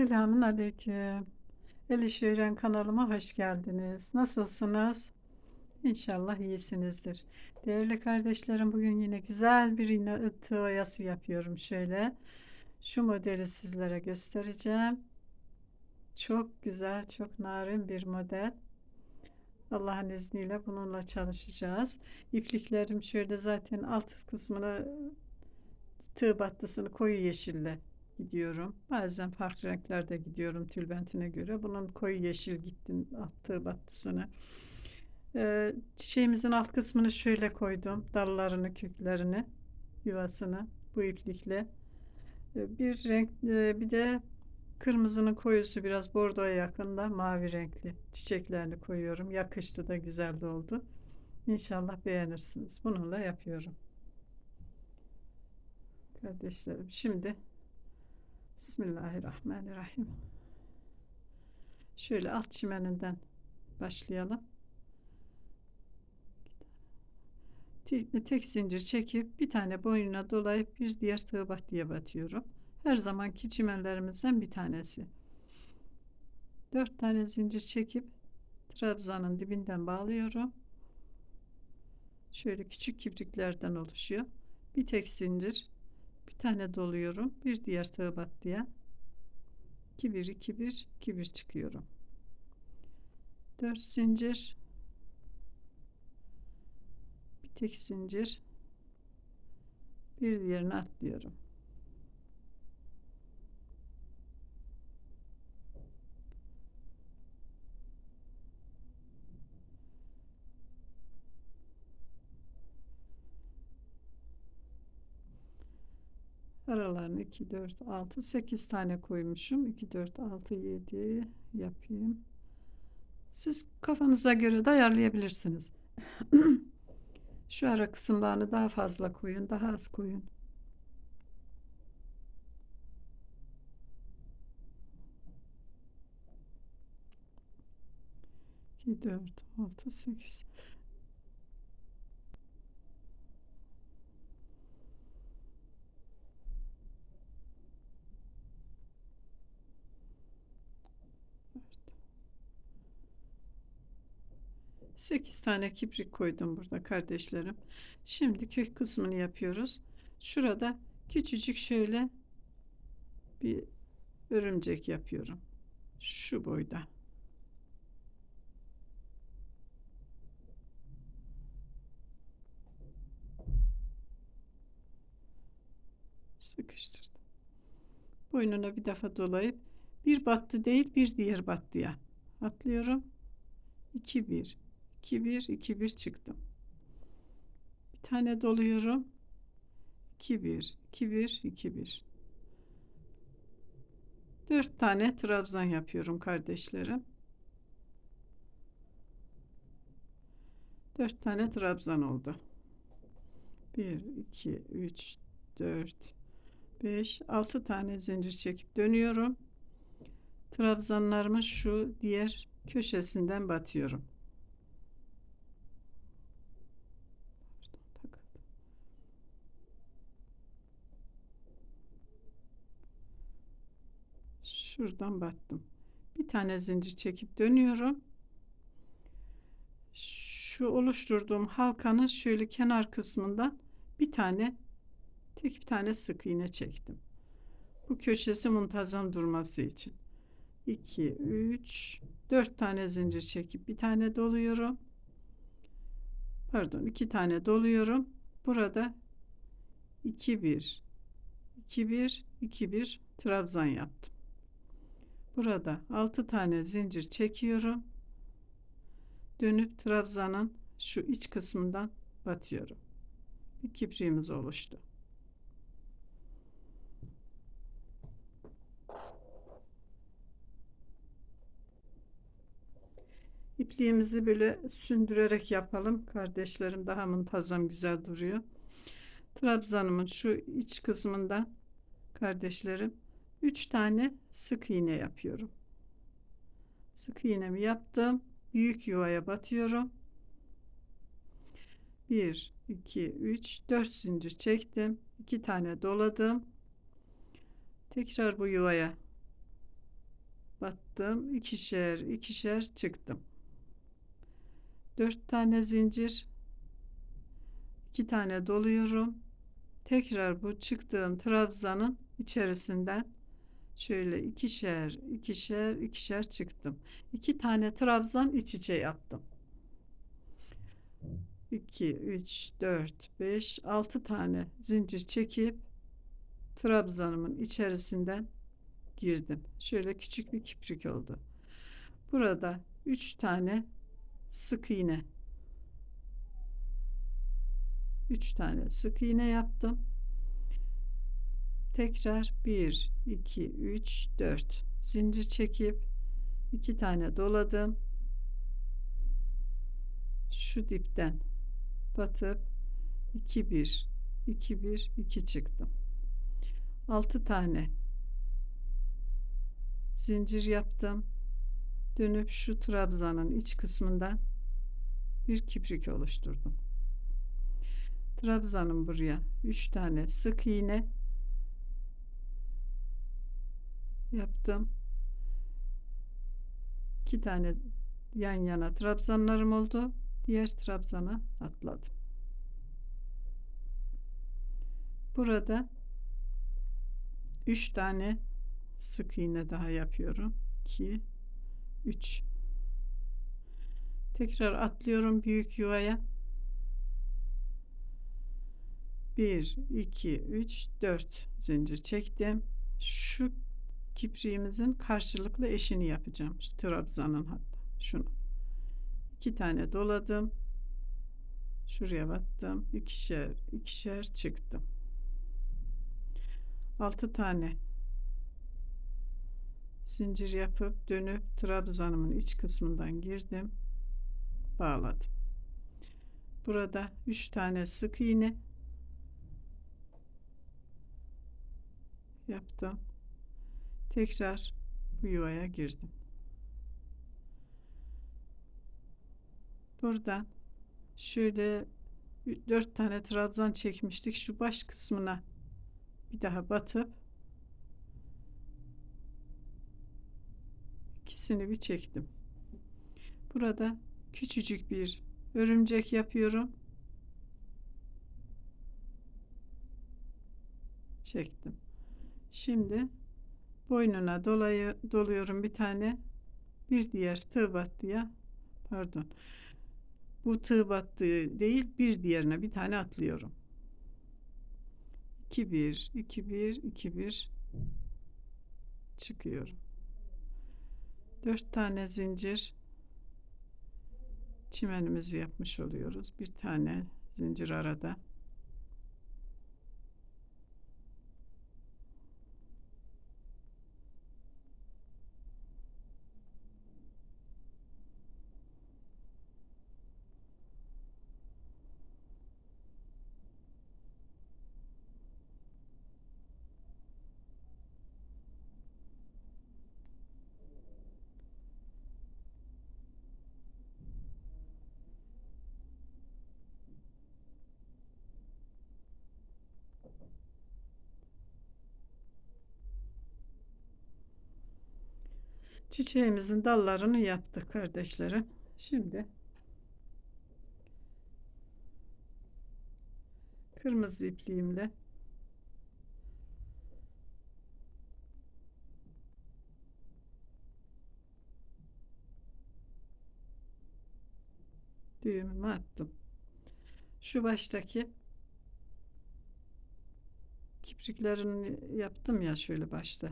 Selamun aleyküm. El İşi Öğren kanalıma hoş geldiniz. Nasılsınız? İnşallah iyisinizdir. Değerli kardeşlerim bugün yine güzel bir iğne tığ yapıyorum şöyle. Şu modeli sizlere göstereceğim. Çok güzel, çok narin bir model. Allah'ın izniyle bununla çalışacağız. İpliklerim şöyle zaten alt kısmına tığ battısını koyu yeşille gidiyorum. Bazen farklı renklerde gidiyorum tülbentine göre. Bunun koyu yeşil gittim attığı battısını. Ee, çiçeğimizin alt kısmını şöyle koydum. Dallarını, köklerini, yuvasını bu iplikle. Ee, bir renk, e, bir de kırmızının koyusu biraz bordoya yakında mavi renkli çiçeklerini koyuyorum. Yakıştı da güzel de oldu. İnşallah beğenirsiniz. Bununla yapıyorum. Kardeşlerim şimdi Bismillahirrahmanirrahim. Şöyle alt çimeninden başlayalım. Tek, tek zincir çekip bir tane boynuna dolayıp bir diğer tığ battıya batıyorum. Her zamanki çimenlerimizden bir tanesi. Dört tane zincir çekip trabzanın dibinden bağlıyorum. Şöyle küçük kibriklerden oluşuyor. Bir tek zincir tane doluyorum. Bir diğer tığ battıya 2 1 2 1 2 1 çıkıyorum. 4 zincir bir tek zincir bir diğerini atlıyorum. Aralarını 2, 4, 6, 8 tane koymuşum. 2, 4, 6, 7 yapayım. Siz kafanıza göre de ayarlayabilirsiniz. Şu ara kısımlarını daha fazla koyun, daha az koyun. İki, dört, altı, sekiz. Sekiz tane kibrik koydum burada kardeşlerim. Şimdi kök kısmını yapıyoruz. Şurada küçücük şöyle bir örümcek yapıyorum. Şu boyda. Sıkıştırdım. Boynuna bir defa dolayıp bir battı değil bir diğer battıya atlıyorum. 2 1 2 1 2 1 çıktım. Bir tane doluyorum. 2 1 2 1 2 1 4 tane trabzan yapıyorum kardeşlerim. 4 tane trabzan oldu. 1 2 3 4 5 6 tane zincir çekip dönüyorum. Trabzanlarımı şu diğer köşesinden batıyorum. Şuradan battım. Bir tane zincir çekip dönüyorum. Şu oluşturduğum halkanın şöyle kenar kısmından bir tane tek bir tane sık iğne çektim. Bu köşesi muntazam durması için. 2 3 4 tane zincir çekip bir tane doluyorum. Pardon, iki tane doluyorum. Burada 2 1 2 1 2 1 trabzan yaptım. Burada 6 tane zincir çekiyorum. Dönüp trabzanın şu iç kısmından batıyorum. Bir kipriğimiz oluştu. İpliğimizi böyle sündürerek yapalım. Kardeşlerim daha muntazam güzel duruyor. Trabzanımın şu iç kısmından kardeşlerim 3 tane sık iğne yapıyorum. Sık iğnemi yaptım. Büyük yuvaya batıyorum. 1 2 3 4 zincir çektim. 2 tane doladım. Tekrar bu yuvaya battım ikişer ikişer çıktım 4 tane zincir 2 tane doluyorum tekrar bu çıktığım trabzanın içerisinden şöyle ikişer ikişer ikişer çıktım 2 tane trabzan iç içe yaptım 2 3 4 5 6 tane zincir çekip trabzanımın içerisinden girdim. Şöyle küçük bir kiprik oldu. Burada 3 tane sık iğne 3 tane sık iğne yaptım. Tekrar 1 2 3 4 zincir çekip 2 tane doladım. Şu dipten batıp 2 1 2 1 2 çıktım. 6 tane zincir yaptım. Dönüp şu trabzanın iç kısmından bir kiprik oluşturdum. Trabzanın buraya 3 tane sık iğne yaptım. 2 tane yan yana trabzanlarım oldu. Diğer trabzana atladım. Burada 3 tane sık iğne daha yapıyorum 2 3 tekrar atlıyorum büyük yuvaya 1 2 3 4 zincir çektim şu kipriğimizin karşılıklı eşini yapacağım. Şu trabzanın hatta şunu. İki tane doladım. Şuraya battım. İkişer ikişer çıktım. 6 tane zincir yapıp dönüp trabzanımın iç kısmından girdim. Bağladım. Burada 3 tane sık iğne yaptım tekrar bu yuvaya girdim buradan şöyle 4 tane trabzan çekmiştik şu baş kısmına bir daha batıp ikisini bir çektim. Burada küçücük bir örümcek yapıyorum. Çektim. Şimdi boynuna dolayı doluyorum bir tane. Bir diğer tığ battıya pardon. Bu tığ battığı değil bir diğerine bir tane atlıyorum. 2 1 2 1 2 1 çıkıyorum. 4 tane zincir çimenimizi yapmış oluyoruz. Bir tane zincir arada. Çiçeğimizin dallarını yaptık kardeşlerim. Şimdi kırmızı ipliğimle düğümümü attım. Şu baştaki kipriklerini yaptım ya şöyle başta.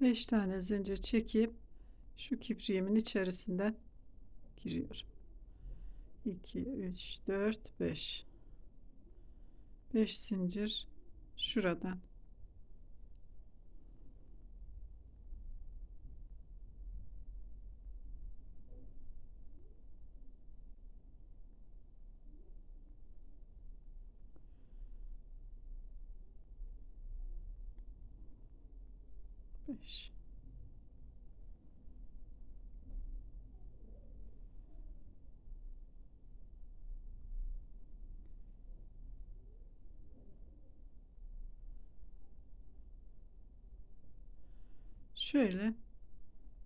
Beş tane zincir çekip şu kipriğimin içerisinden giriyorum. 2 3 4 5 5 zincir şuradan 5 Şöyle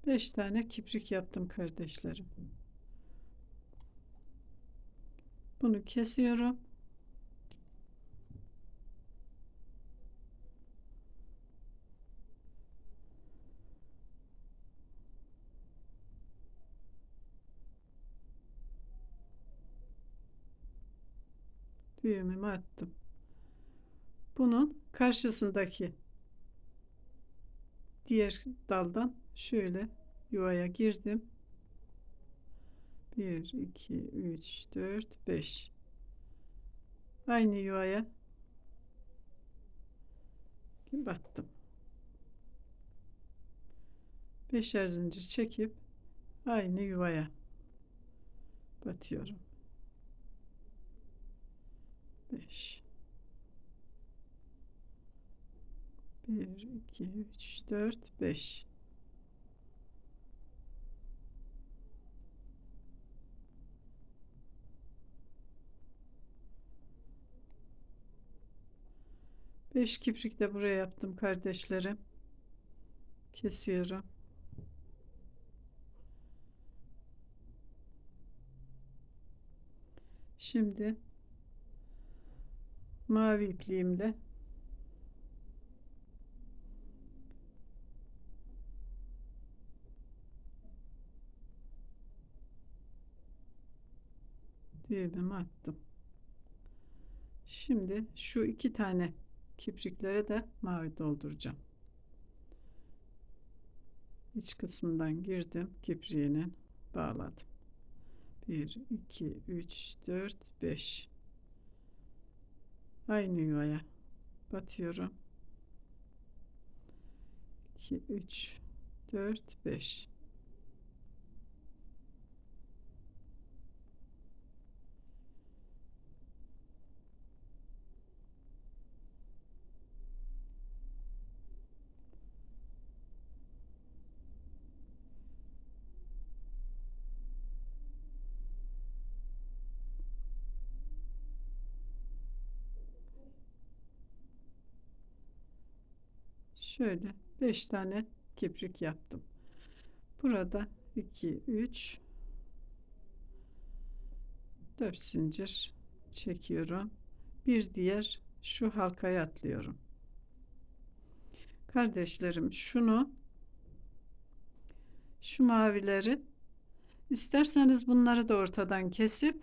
5 tane kiprik yaptım kardeşlerim. Bunu kesiyorum. Düğümümü attım. Bunun karşısındaki diğer daldan şöyle yuvaya girdim. 1 2 3 4 5 aynı yuvaya battım. Beşer zincir çekip aynı yuvaya batıyorum. 5 1 2 3 4 5 5 kiprik de buraya yaptım kardeşlerim. Kesiyorum. Şimdi mavi ipliğimle düğümümü attım. Şimdi şu iki tane kipriklere de mavi dolduracağım. İç kısmından girdim kipriğinin bağladım. 1 2 3 4 5 aynı yuvaya batıyorum. 2 3 4 5 şöyle 5 tane kiprik yaptım. Burada 2 3 4 zincir çekiyorum. Bir diğer şu halkaya atlıyorum. Kardeşlerim şunu şu mavileri isterseniz bunları da ortadan kesip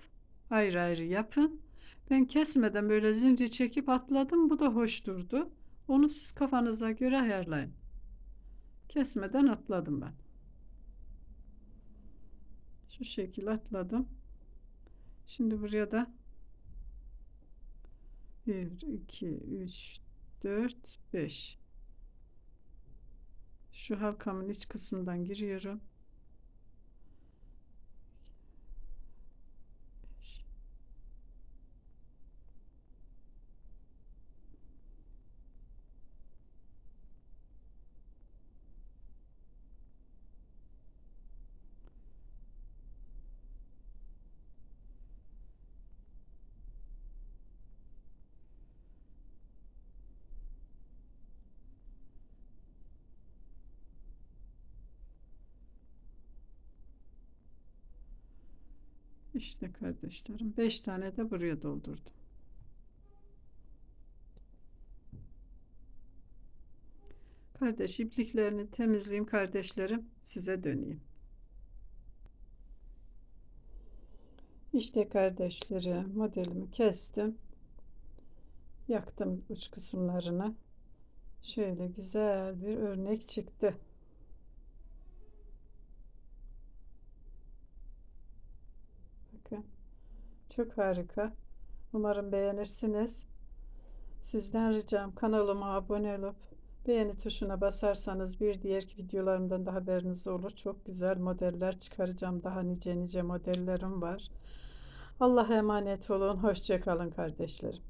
ayrı ayrı yapın. Ben kesmeden böyle zincir çekip atladım. Bu da hoş durdu. Onu siz kafanıza göre ayarlayın. Kesmeden atladım ben. Şu şekil atladım. Şimdi buraya da 1 2 3 4 5 şu halkamın iç kısmından giriyorum. İşte kardeşlerim 5 tane de buraya doldurdum. Kardeş ipliklerini temizleyeyim kardeşlerim size döneyim. İşte kardeşlerim modelimi kestim. Yaktım uç kısımlarını. Şöyle güzel bir örnek çıktı. Çok harika. Umarım beğenirsiniz. Sizden ricam kanalıma abone olup beğeni tuşuna basarsanız bir diğer videolarımdan da haberiniz olur. Çok güzel modeller çıkaracağım. Daha nice nice modellerim var. Allah'a emanet olun. Hoşçakalın kardeşlerim.